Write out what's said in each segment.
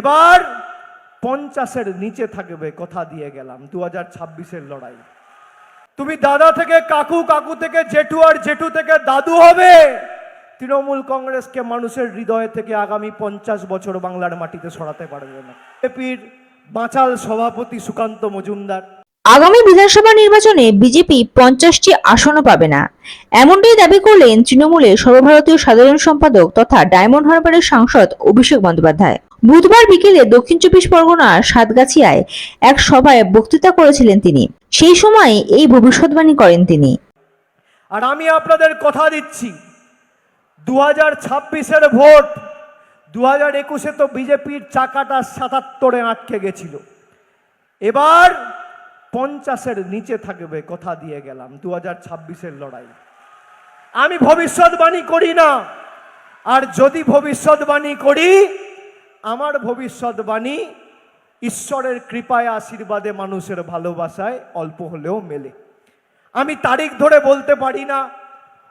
এবার পঞ্চাশের নিচে থাকবে কথা দিয়ে গেলাম দু হাজার ছাব্বিশের লড়াই। তুমি দাদা থেকে কাকু কাকু থেকে জেঠু আর জেঠু থেকে দাদু হবে। তৃণমূল কংগ্রেসকে মানুষের হৃদয় থেকে আগামী পঞ্চাশ বছর বাংলার মাটিতে সরাতে পারবে না। এপির বাঁচাল সভাপতি সুকান্ত মজুমদার। আগামী বিধানসভা নির্বাচনে বিজেপি পঞ্চাশটি আসনও পাবে না। এমনটাই দাবি করলেন তৃণমূলের সর্বভারতীয় সাধারণ সম্পাদক তথা ডায়মন্ড হারবারের সাংসদ অভিষেক বন্দ্যোপাধ্যায়। বুধবার বিকেলে দক্ষিণ চব্বিশ পরগনার সাতগাছিয়ায় এক সভায় বক্তৃতা করেছিলেন তিনি। সেই সময় এই ভবিষ্যৎবাণী করেন তিনি। আর আমি আপনাদের কথা দিচ্ছি। দু হাজার ছাব্বিশের ভোট দু হাজার একুশে তো বিজেপির চাকাটা সাতাত্তরে আটকে গেছিল। এবার পঞ্চাশের নিচে থাকবে কথা দিয়ে গেলাম দু হাজার ছাব্বিশের লড়াই। আমি ভবিষ্যৎবাণী করি না। আর যদি ভবিষ্যৎবাণী করি আমার ভবিষ্যৎবাণী ঈশ্বরের কৃপায় আশীর্বাদে মানুষের ভালোবাসায় অল্প হলেও মেলে। আমি তারিখ ধরে বলতে পারি না,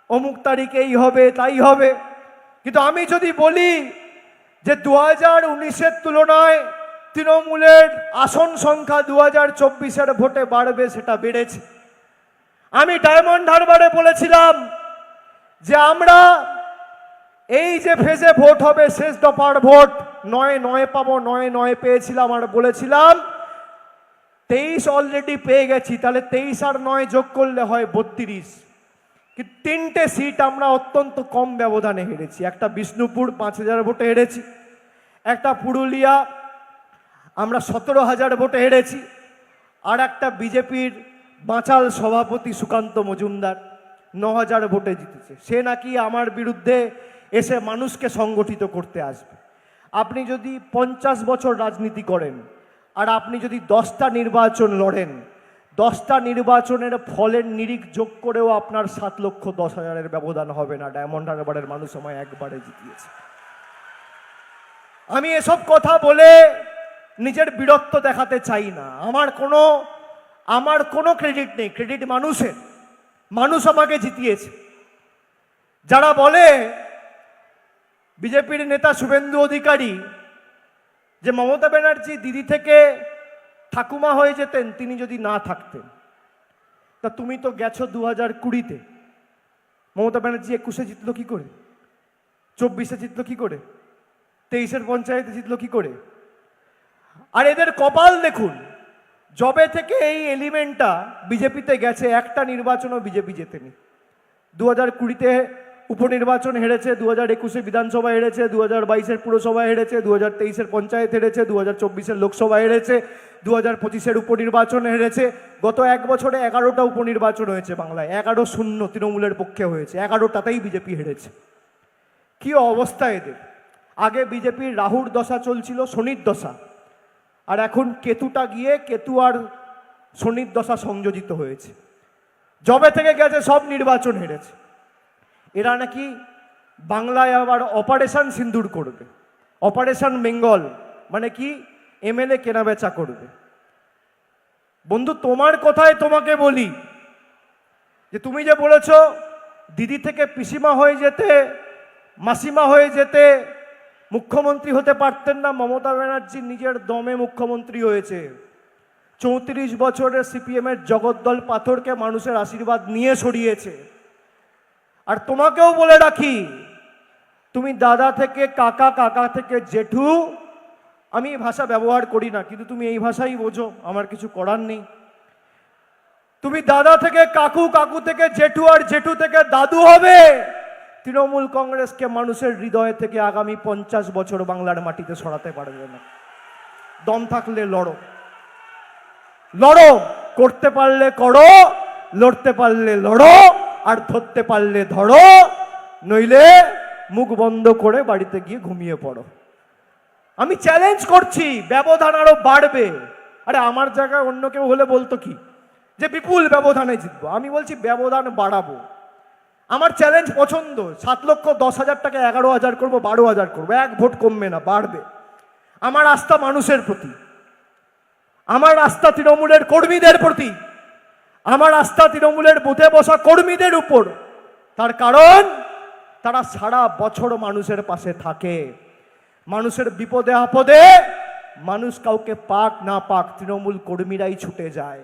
অমুক তারিখে এই হবে, তাই হবে। কিন্তু আমি যদি বলি যে দু হাজার উনিশের তুলনায় তৃণমূলের আসন সংখ্যা দু হাজার চব্বিশের ভোটে বাড়বে সেটা বেড়েছে। আমি ডায়মন্ড হারবারে বলেছিলাম যে আমরা এই যে ফেজে ভোট হবে, শেষ দফার ভোট নয় নয় পাবো, নয় নয় পেয়েছিলাম আর বলেছিলাম, তেইশ অলরেডি পেয়ে গেছি, তাহলে তেইশ আর নয় যোগ করলে হয় বত্রিশ। তিনটে সিট আমরা অত্যন্ত কম ব্যবধানে হেরেছি। একটা বিষ্ণুপুর পাঁচ হাজার ভোটে হেরেছি, একটা পুরুলিয়া আমরা সতেরো হাজার ভোটে হেরেছি, আর একটা বিজেপির বাঁচাল সভাপতি সুকান্ত মজুমদার ন হাজার ভোটে জিতেছে। সে নাকি আমার বিরুদ্ধে এসে মানুষকে সংগঠিত করতে আসবে। আপনি যদি পঞ্চাশ বছর রাজনীতি করেন আর আপনি যদি দশটা নির্বাচন লড়েন, দশটা নির্বাচনের ফলের নিরিখ যোগ করেও আপনার সাত লক্ষ দশ হাজারের ব্যবধান হবে না। ডায়মন্ড হারবারের মানুষ আমায় একবারে জিতিয়েছে। আমি এসব কথা বলে নিজের বীরত্ব দেখাতে চাই না। আমার কোনো আমার কোনো ক্রেডিট নেই। ক্রেডিট মানুষের। মানুষ আমাকে জিতিয়েছে। যারা বলে বিজেপির নেতা শুভেন্দু অধিকারী যে মমতা ব্যানার্জি দিদি থেকে ঠাকুমা হয়ে যেতেন, তিনি যদি না থাকতেন, তা তুমি তো গেছো দু হাজার কুড়িতে। মমতা ব্যানার্জি একুশে জিতলো কি করে? চব্বিশে জিতলো কি করে? তেইশের পঞ্চায়েতে জিতলো কি করে? আর এদের কপাল দেখুন জবে থেকে এই এলিমেন্টটা বিজেপিতে গেছে, একটা নির্বাচনও বিজেপি জেতেনি। দু হাজার কুড়িতে উপনির্বাচন হেরেছে দু হাজার একুশে বিধানসভা হেরেছে দু হাজার বাইশের পুরসভা হেরেছে দু হাজার তেইশের পঞ্চায়েত হেরেছে দু হাজার চব্বিশের লোকসভা হেরেছে দু হাজার পঁচিশের উপনির্বাচন হেরেছে। গত এক বছরে এগারোটা উপনির্বাচন হয়েছে বাংলায়, এগারো শূন্য তৃণমূলের পক্ষে হয়েছে, এগারোটাতেই বিজেপি হেরেছে। কি অবস্থা এদের? আগে বিজেপির রাহুর দশা চলছিল, শনির দশা। আর এখন কেতুটা গিয়ে কেতু আর শনির দশা সংযোজিত হয়েছে। জবে থেকে গেছে সব নির্বাচন হেরেছে। এরা নাকি বাংলায় আবার অপারেশন সিন্দুর করবে। অপারেশন বেঙ্গল মানে কি এমএলএ কেনাবেচা করবে। বন্ধু, তোমার কথায় তোমাকে বলি যে তুমি যে বলেছ, দিদি থেকে পিসিমা হয়ে যেতে, মাসিমা হয়ে যেতে, মুখ্যমন্ত্রী হতে পারতেন না, মমতা ব্যানার্জি নিজের দমে মুখ্যমন্ত্রী হয়েছে। চৌত্রিশ বছরের সিপিএমের জগদ্দল পাথরকে মানুষের আশীর্বাদ নিয়ে সরিয়েছে। আর তোমাকেও বলে রাখি, তুমি দাদা থেকে কাকা কাকা থেকে জেঠু, আমি এই ভাষা ব্যবহার করি না, কিন্তু তুমি এই ভাষাই বোঝো, আমার কিছু করার নেই। তুমি দাদা থেকে কাকু কাকু থেকে জেঠু আর জেঠু থেকে দাদু হবে, তৃণমূল কংগ্রেসকে মানুষের হৃদয় থেকে আগামী পঞ্চাশ বছর বাংলার মাটিতে সরাতে পারবে না। দম থাকলে লড়ো। লড়ো, করতে পারলে করো, লড়তে পারলে লড়ো। আর ধরতে পারলে ধরো, নইলে মুখ বন্ধ করে বাড়িতে গিয়ে ঘুমিয়ে পড়ো। আমি চ্যালেঞ্জ করছি, ব্যবধান আরও বাড়বে। আরে আমার জায়গায় অন্য কেউ হলে বলতো কি? যে বিপুল ব্যবধানে জিতবো। আমি বলছি ব্যবধান বাড়াবো। আমার চ্যালেঞ্জ পছন্দ। সাত লক্ষ দশ হাজার টাকা এগারো হাজার করব, বারো হাজার করব। এক ভোট কমবে না, বাড়বে। আমার আস্থা মানুষের প্রতি। আমার আস্থা তৃণমূলের কর্মীদের প্রতি। আমার আস্থা তৃণমূলের বুথে বসা কর্মীদের উপর। তার কারণ, তারা সারা বছর মানুষের পাশে থাকে। মানুষের বিপদে আপদে মানুষ কাউকে পাক না পাক তৃণমূল কর্মীরাই ছুটে যায়।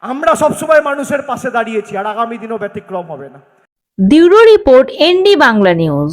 আমরা সবসময় মানুষের পাশে দাঁড়িয়েছি, আর আগামী দিনও ব্যতিক্রম হবে না। Bureau report ND Bangla news.